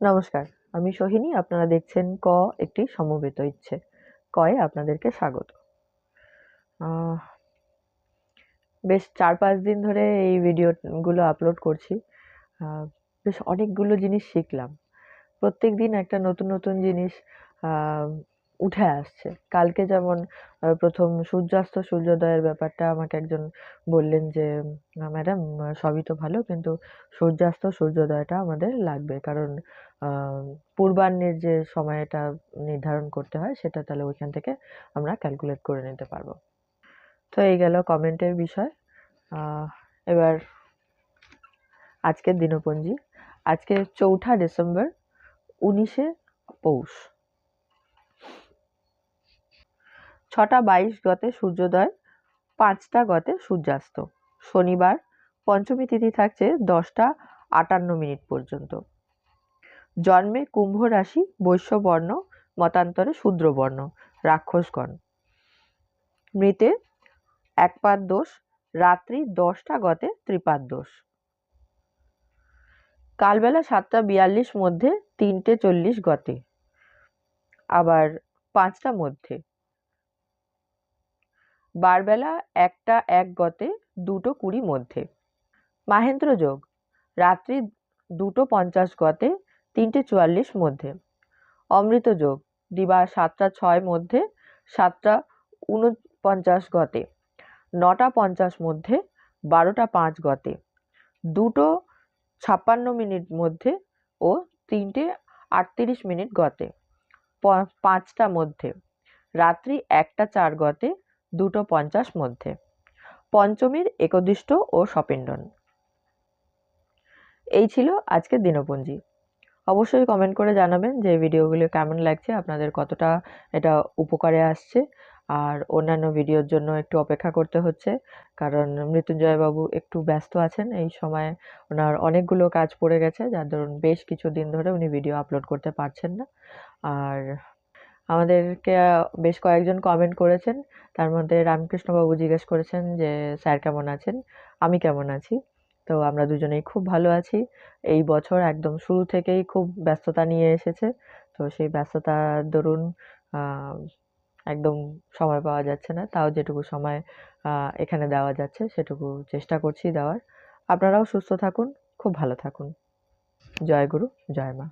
নমস্কার, আমি সোহিনী, আপনারা দেখছেন ক, একটি সমবেত ইচ্ছে। কয়ে আপনাদেরকে স্বাগত। বেশ চার পাঁচ দিন ধরে এই ভিডিওগুলো আপলোড করছি। বেশ অনেকগুলো জিনিস শিখলাম। প্রত্যেক দিন একটা নতুন নতুন জিনিস উঠে আসছে। কালকে যেমন প্রথম সূর্যাস্ত সূর্যোদয়ের ব্যাপারটা আমাকে একজন বললেন যে ম্যাডাম, সবই তো ভালো, কিন্তু সূর্যাস্ত সূর্যোদয়টা আমাদের লাগবে। কারণ পূর্বাহ্নের যে সময়টা নির্ধারণ করতে হয়, সেটা তাহলে ওইখান থেকে আমরা ক্যালকুলেট করে নিতে পারব। তো এই গেল কমেন্টের বিষয়। এবার আজকের দিনপঞ্জি। আজকে চৌঠা ডিসেম্বর, উনিশে পৌষ। ছটা বাইশ গতে সূর্যোদয়, পাঁচটা গতে সূর্যাস্ত। শনিবার পঞ্চমী তিথি থাকছে দশটা আটান্ন মিনিট পর্যন্ত। জন্মে কুম্ভ রাশি, বৈশ্যবর্ণ, মতান্তরে শূদ্রবর্ণ, রাক্ষসগণ। মৃতে একপাদ দোষ, রাত্রি দশটা গতে ত্রিপাদ দোষ। কালবেলা সাতটা বিয়াল্লিশ মধ্যে তিনটে চল্লিশ গতে। আবার পাঁচটা মধ্যে বারবেলা একটা এক গতে দুটো কুড়ি মধ্যে। মাহেন্দ্র যোগ, রাত্রি দুটো পঞ্চাশ গতে তিনটে চুয়াল্লিশ মধ্যে। অমৃত যোগ, দিবা সাতটা ছয় মধ্যে সাতটা উনপঞ্চাশ গতে, নটা পঞ্চাশ মধ্যে বারোটা পাঁচ গতে, দুটো ছাপ্পান্ন মিনিট মধ্যে ও তিনটে আটত্রিশ মিনিট গতে পাঁচটা মধ্যে, রাত্রি একটা চার গতে দুটো পঞ্চাশ মধ্যে। পঞ্চমীর একদিষ্ট ও সপিণ্ডন এই ছিল আজকের দিনপঞ্জি অবশ্যই কমেন্ট করে জানাবেন যে ভিডিওগুলো কেমন লাগছে, আপনাদের কতটা এটা উপকারে আসছে, আর অন্যান্য ভিডিওর জন্য একটু অপেক্ষা করতে হচ্ছে, কারণ মৃত্যুঞ্জয় বাবু একটু ব্যস্ত আছেন এই সময়। ওনার অনেকগুলো কাজ পড়ে গেছে, যার দরুন বেশ কিছু দিন ধরে উনি ভিডিও আপলোড করতে পারছেন না। আর আমাদেরকে বেশ কয়েকজন কমেন্ট করেছেন। তার মধ্যে রামকৃষ্ণবাবু জিজ্ঞেস করেছেন যে, স্যার কেমন আছেন? আমি কেমন আছি? তো আমরা দুজনেই খুব ভালো আছি। এই বছর একদম শুরু থেকেই খুব ব্যস্ততা নিয়ে এসেছে। তো সেই ব্যস্ততার দরুন একদম সময় পাওয়া যাচ্ছে না। তাও যেটুকু সময় এখানে দেওয়া যাচ্ছে, সেটুকু চেষ্টা করছি দেওয়ার। আপনারাও সুস্থ থাকুন, খুব ভালো থাকুন। জয় গুরু, জয় মা।